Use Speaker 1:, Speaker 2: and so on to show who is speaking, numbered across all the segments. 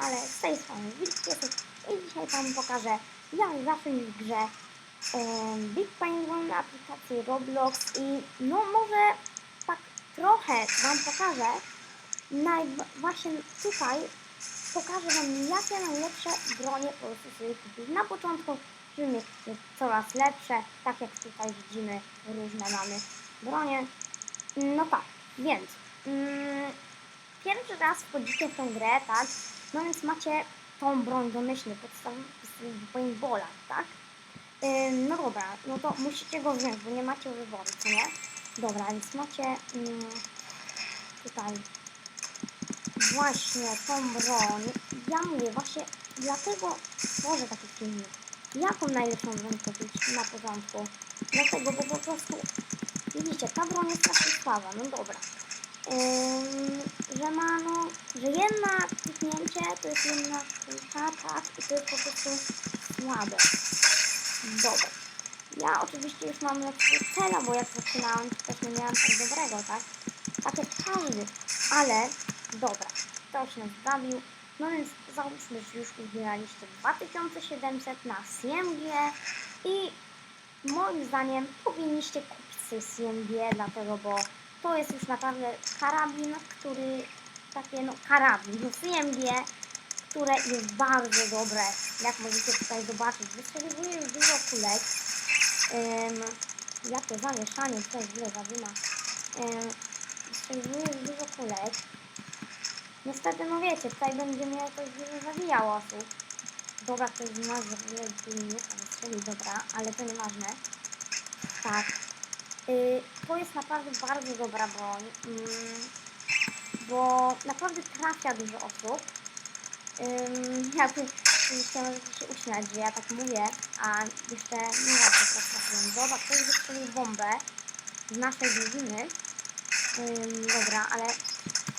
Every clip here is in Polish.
Speaker 1: ale z tej strony Wilkiesu i dzisiaj Wam pokażę jak zacząć w grze em, Big na aplikacji Roblox i no może tak trochę Wam pokażę naj- właśnie tutaj pokażę Wam jakie najlepsze bronie po prostu sobie kupić na początku, żeby mieć coraz lepsze, tak jak tutaj widzimy różne mamy bronie. No tak, więc mm, pierwszy raz wchodzicie w tą grę, tak? No więc macie tą broń domyślnie, podstawową paintballa, tak? No dobra, no to musicie go wziąć, bo nie macie wyboru, co nie? Dobra, więc macie ym, tutaj właśnie tą broń. Ja mówię, właśnie dlatego tworzę taki filmik. Jaką najlepszą broń kupić na początku? Dlatego, bo po prostu widzicie, ta broń jest strasznie słaba, no dobra. Ym, że ma no, że jedna kliknięcie to jest jedna kulka, tak, i to jest po prostu słabe. Dobra. Ja oczywiście już mam lepszego cela, bo jak zaczynałem, to też nie miałem tak dobrego, tak? Tak jak każdy, ale dobra, ktoś nas zabił. No więc załóżmy, że już uzbieraliście 2700 na CMG i moim zdaniem powinniście kupić sobie CMG, dlatego, bo to jest już naprawdę karabin, który, takie no karabin, no CMG, które jest bardzo dobre, jak możecie tutaj zobaczyć, wystrzeliwuje już dużo kulek, Ym, jak to zamieszanie tutaj źle zadyma, Ym, wystrzeliwuje już dużo kulek, niestety no wiecie, tutaj będzie mnie jakoś dużo zabijało osób, dobra, to jest nas w ogóle nie tam strzeli, dobra, ale to nieważne, tak, Y, to jest naprawdę bardzo dobra broń, mm, bo naprawdę trafia dużo osób. Ym, ja tu oczywiście możecie się uśmiać, że ja tak mówię, a jeszcze nie raz tak trafiłem. Dobra, ktoś wystrzelił bombę z naszej. Ym, dobra, ale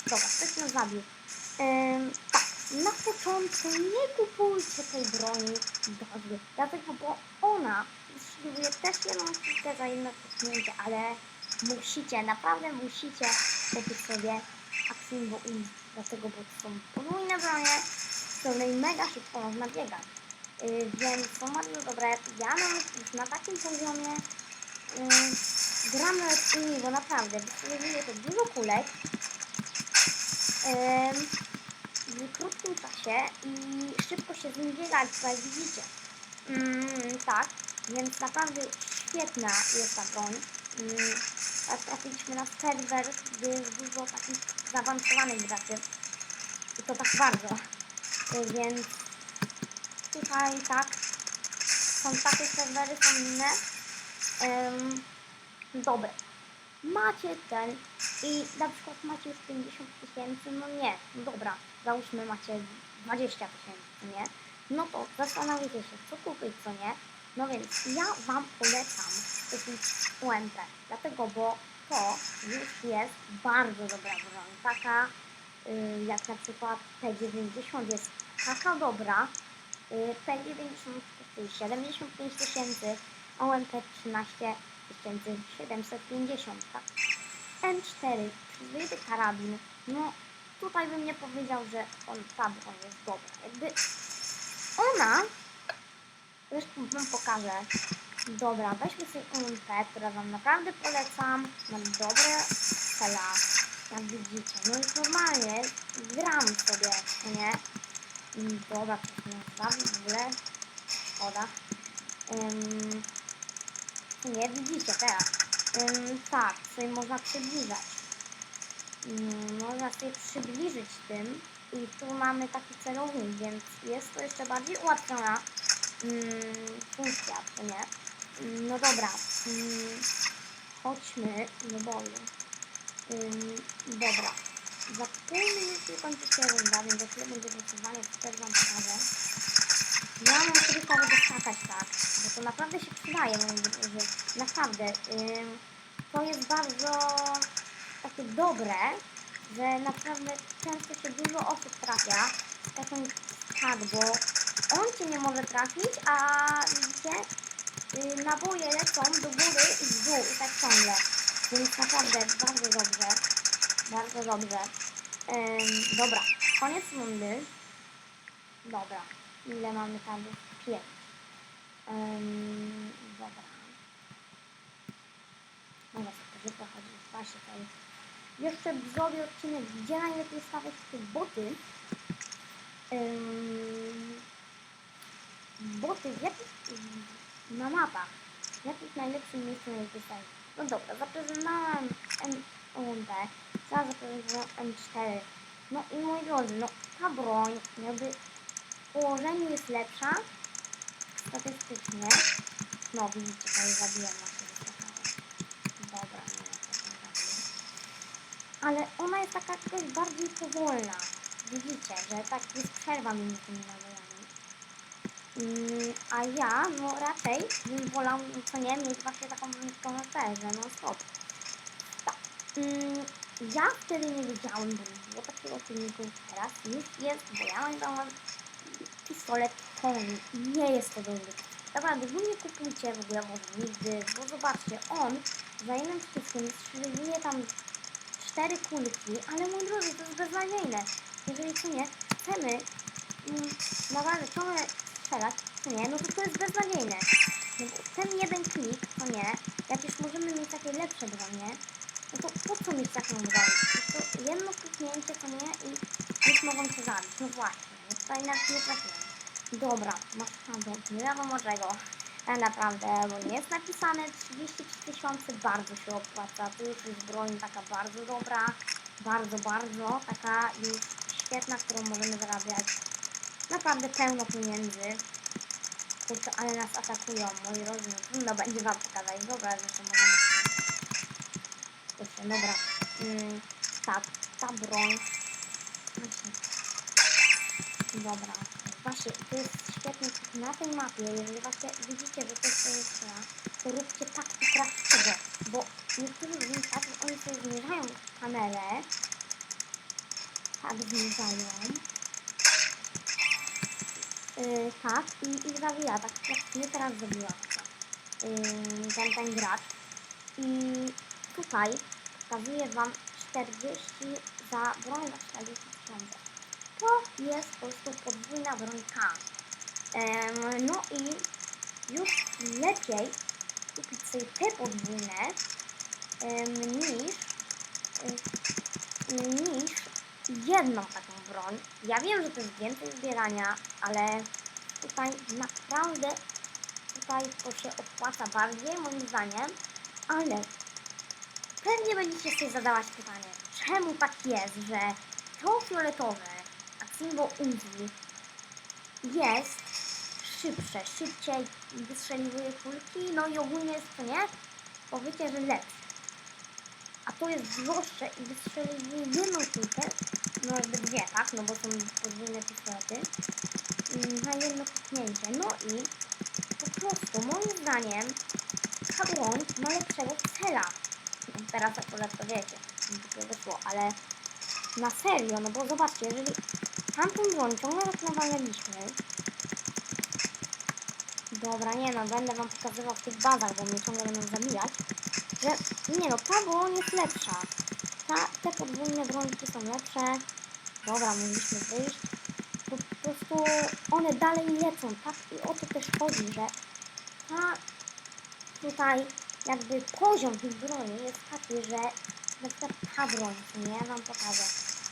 Speaker 1: dobra, ktoś nas zabił. Tak, na początku nie kupujcie tej broni dobrze, dlatego, bo ona wystrzeliwuje też jedną kulkę za jedno ale musicie, naprawdę musicie kupić sobie Aksimbo Uzi, dlatego, bo to są podwójne bronie, z której mega szybko można biegać. Yy, więc są bardzo dobre. Ja mam już na takim poziomie yy, gram nawet bo naprawdę wystrzeliwuje to dużo kulek yy, w krótkim czasie i szybko się z nim biega, jak widzicie. Mm, tak, więc naprawdę świetna jest ta broń. Mm, teraz trafiliśmy na serwer, gdzie jest dużo takich zaawansowanych graczy. I to tak bardzo. Więc tutaj tak, są takie serwery, są inne. Ym, dobre. Macie ten i na przykład macie już 50 tysięcy, no nie, no dobra, załóżmy macie 20 tysięcy, nie? No to zastanawiacie się, co kupić, co nie. No więc ja Wam polecam kupić UMP, dlatego, bo to już jest bardzo dobra broń. Taka y, jak na przykład P90 jest taka dobra, y, P90 kosztuje 75 tysięcy, a UMP 13 750, tak? M4, przyzwoity karabin, no tutaj bym nie powiedział, że on, ta broń jest dobra. Jakby ona, zresztą wam pokażę, dobra, weźmy sobie UMP, która wam naprawdę polecam, mam dobre cela, jak widzicie, no i normalnie gram sobie, nie? Mm, Dobra, zabił w ogóle, szkoda. Ym, nie, widzicie teraz. Ym, tak, sobie można przybliżać. Ym, można sobie przybliżyć tym i tu mamy taki celownik, więc jest to jeszcze bardziej ułatwiona funkcja, co nie? Ym, no dobra, ym, chodźmy do boju. Ym, dobra, za pół minuty kończy się runda, więc za chwilę będzie głosowanie, to też wam pokażę. Ja mam tylko mogę skakać tak, bo to naprawdę się przydaje, moi drodzy. Naprawdę. Ym, to jest bardzo takie dobre, że naprawdę często się dużo osób trafia z taką tak, bo on cię nie może trafić, a widzicie, y, naboje lecą do góry i w dół i tak ciągle. Więc naprawdę bardzo dobrze. Bardzo dobrze. Dobra, koniec rundy. Dobra. Ile mamy tabów? Pięć. Um, dobra. Dobra, sobie szybko chodzi w pasie tutaj. Jeszcze zrobię odcinek, gdzie najlepiej stawiać te boty. Ym, boty w jakich, na mapach. W jakich najlepszym miejscu najlepiej stawiać. No dobra, zaprezentowałem M1B, teraz zaprezentowałem M4. No i moi drodzy, no ta broń jakby w położeniu jest lepsza statystycznie. No widzicie, tutaj zabiłem trochę. Dobra, nie tam zabiję. Ale ona jest taka jakoś bardziej powolna. Widzicie, że tak jest przerwa między tymi nabojami. Mm, a ja, no raczej bym wolał, co nie, mieć właśnie taką komentarze, no stop. Tak. Mm, ja wtedy nie wiedziałem, bo nie było takiego filmiku. Teraz już jest, bo ja mam pistolet Tony. Nie jest to dobry. Naprawdę, wy nie kupujcie w ogóle może nigdy, bo zobaczcie, on za jednym wszystkim strzeliwuje tam cztery kulki, ale mój drodzy, to jest beznadziejne. Jeżeli co nie, chcemy mm, naprawdę ciągle strzelać, co nie, no to to jest beznadziejne. No ten jeden klik, co nie, jak już możemy mieć takie lepsze bronie, no to po co mieć taką broń? To jedno kliknięcie, co nie, i już mogą cię zabić. No właśnie, no tutaj nawet nie trafiłem. Dobra, masz handel, nie wiadomo czego. Tak naprawdę, bo nie jest napisane 33 tysiące, bardzo się opłaca. Tu już jest broń taka bardzo dobra, bardzo, bardzo, taka już świetna, którą możemy zarabiać. Naprawdę pełno pieniędzy. Kurczę, ale nas atakują, moi drodzy, no trudno będzie wam pokazać. Dobra, zresztą możemy... Kurczę, dobra. Mm, tak, ta broń... Dobra. Właśnie, to jest świetne na tej mapie, jeżeli właśnie widzicie, że to jest strzela, to róbcie tak i prawdziwego, bo niektórzy ludzie tak, że oni sobie zniżają kamerę, tak zniżają, yy, tak, zawija, tak jak mnie teraz zabiła yy, ten, ten gracz. I tutaj pokazuję Wam 40 za broń za 40 tysięcy. To jest po prostu podwójna broń K. Em, no i już lepiej kupić sobie te podwójne em, niż, niż jedną taką broń. Ja wiem, że to jest więcej zbierania, ale tutaj naprawdę tutaj to się opłaca bardziej moim zdaniem, ale pewnie będziecie sobie zadawać pytanie, czemu tak jest, że to fioletowe, a symbol Uzi jest szybsze, szybciej wystrzeliwuje kulki, no i ogólnie jest to nie, powiecie, że lepsze. A to jest droższe i wystrzeliwuje jedną kulkę, no jakby dwie, tak, no bo są podwójne pistolety, na jedno kliknięcie. No i po prostu moim zdaniem broń ma lepszego cela. Teraz akurat to wiecie, to wyszło, ale na serio, no bo zobaczcie, jeżeli tamtą broń ciągle nawaliliśmy, dobra, nie no, będę wam pokazywał w tych bazach, bo mnie ciągle będą zabijać, że nie no, ta broń jest lepsza. Ta, te podwójne brońki są lepsze. Dobra, mogliśmy wyjść. Po prostu one dalej lecą, tak? I o to też chodzi, że ta tutaj jakby poziom tych broni jest taki, że na przykład ta broń, nie, ja wam pokażę.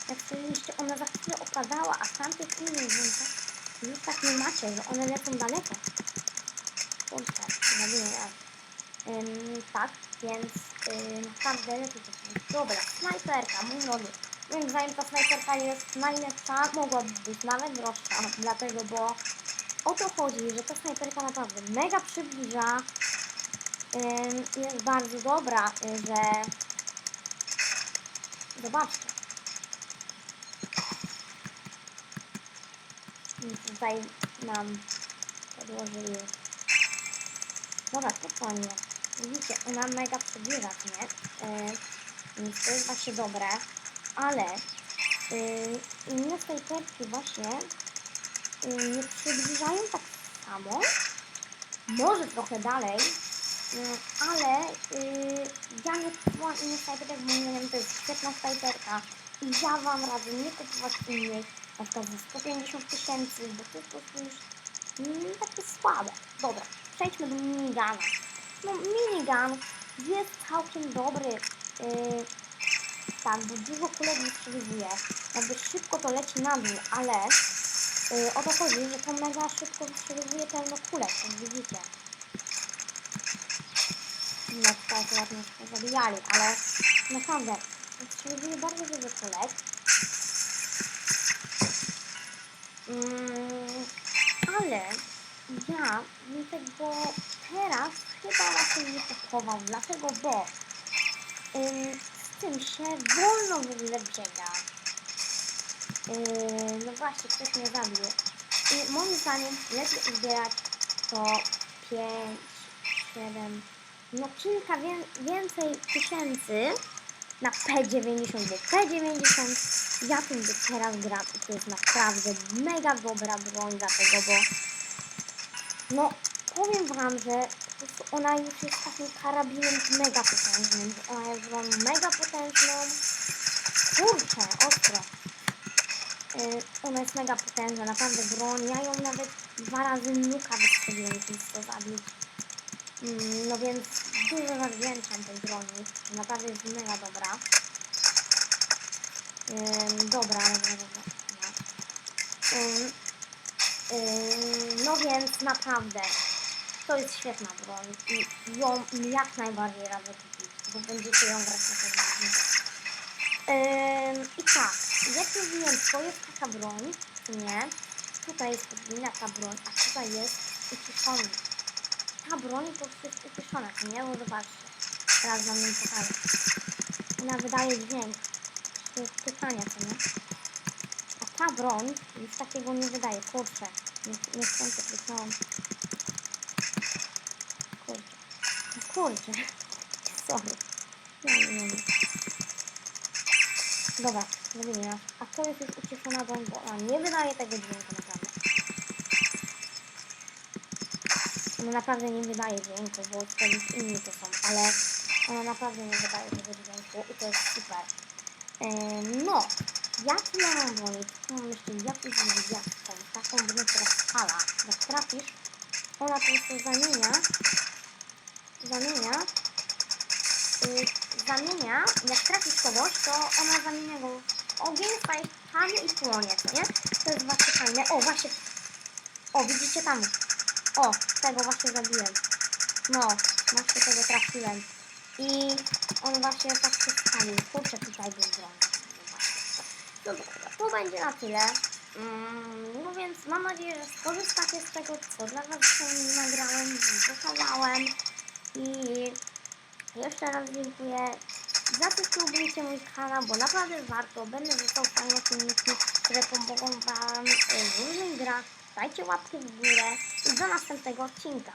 Speaker 1: Jak słyszeliście, ona za chwilę opadała, a w tamtych innych brońkach już tak nie macie, że one lecą daleko. Kurczę, zabiję raz. Ym, tak, więc yy, naprawdę lepiej to. Dobra, snajperka, mój drogi. Moim zdaniem ta snajperka jest najlepsza, mogłaby być nawet droższa, dlatego, bo o to chodzi, że ta snajperka naprawdę mega przybliża, jest bardzo dobra, y, że zobaczcie. Tutaj nam podłożyli Dobra, spokojnie. Widzicie, ona mega przybliża, nie? Yy, więc to jest właśnie dobre, ale yy, inne snajperki właśnie yy, nie przybliżają tak samo, może trochę dalej, yy, ale yy, ja nie kupowałam innych snajperek, bo moim zdaniem to jest świetna snajperka i ja Wam radzę nie kupować innych, na przykład za 150 tysięcy, bo to jest po prostu już mm, takie słabe. Dobra, przejdźmy do minigana. No minigun jest całkiem dobry. Yy, tak, bo dużo kulek wystrzeliwuje. Jakby szybko to leci na dół, ale yy, o to chodzi, że to mega szybko wystrzeliwuje pełno kulek, jak widzicie. No tutaj to ładnie zabijali, ale naprawdę wystrzeliwuje bardzo dużo kulek. Mm, ale ja bym tego teraz chyba raczej nie kupował. Dlatego, bo tym się wolno w ogóle biega. Yy, no właśnie, ktoś mnie zabił. I moim zdaniem lepiej zbierać to 5, 7, no kilka wię- więcej tysięcy na P90, bo P90 ja tym do teraz gram i to jest naprawdę mega dobra broń dlatego, bo no powiem wam, że ona już jest takim karabinem mega potężnym, ona jest bronią mega potężną, kurczę, ostro. Yy, ona jest mega potężna, naprawdę broń, ja ją nawet dwa razy nuka wystrzeliłem, żeby to zabić. Mm, No więc dużo zawdzięczam tej broni, naprawdę jest mega dobra. Ym, dobra, dobra, dobra. Ym, ym, no więc naprawdę to jest świetna broń i ją jak najbardziej radzę kupić, bo będziecie ją grać na pewno. Ym, I tak, jak wiem, to jest taka broń, nie? Tutaj jest podwójna ta broń, a tutaj jest uciszony ta broń po prostu jest uciszona, nie? Bo zobaczcie. Teraz wam ją pokażę. Ona wydaje dźwięk pytania, co nie? A ta broń już takiego nie wydaje. Kurczę. Nie, nie chcę to kliknąłem. Kurczę. No kurczę. Sorry. Ja nie wiem. Dobra, zrobimy. A to jest już uciszona broń, bo ona nie wydaje tego dźwięku naprawdę. Ona naprawdę nie wydaje dźwięku, bo to już inni to są, ale ona naprawdę nie wydaje tego dźwięku i to jest super. No, jak bronić? Tu mam jeszcze jakąś gwiazdkę, taką broń, która spala. Jak trafisz, ona po prostu zamienia, zamienia, y, zamienia, jak trafisz kogoś, to ona zamienia go w ogień, czarny i płonie, nie? To jest właśnie fajne. O, właśnie, o, widzicie tam, o, tego właśnie zabiłem. No, właśnie tego trafiłem. I on właśnie tak się spalił. Kurczę, tutaj był. No dobra, to będzie na tyle. Mm, no więc mam nadzieję, że skorzystacie z tego, co dla Was dzisiaj nagrałem, pokazałem. I jeszcze raz dziękuję. Zasubskrybujcie mój kanał, bo naprawdę warto. Będę wrzucał fajne filmiki, które pomogą Wam w różnych grach. Dajcie łapkę w górę i do następnego odcinka.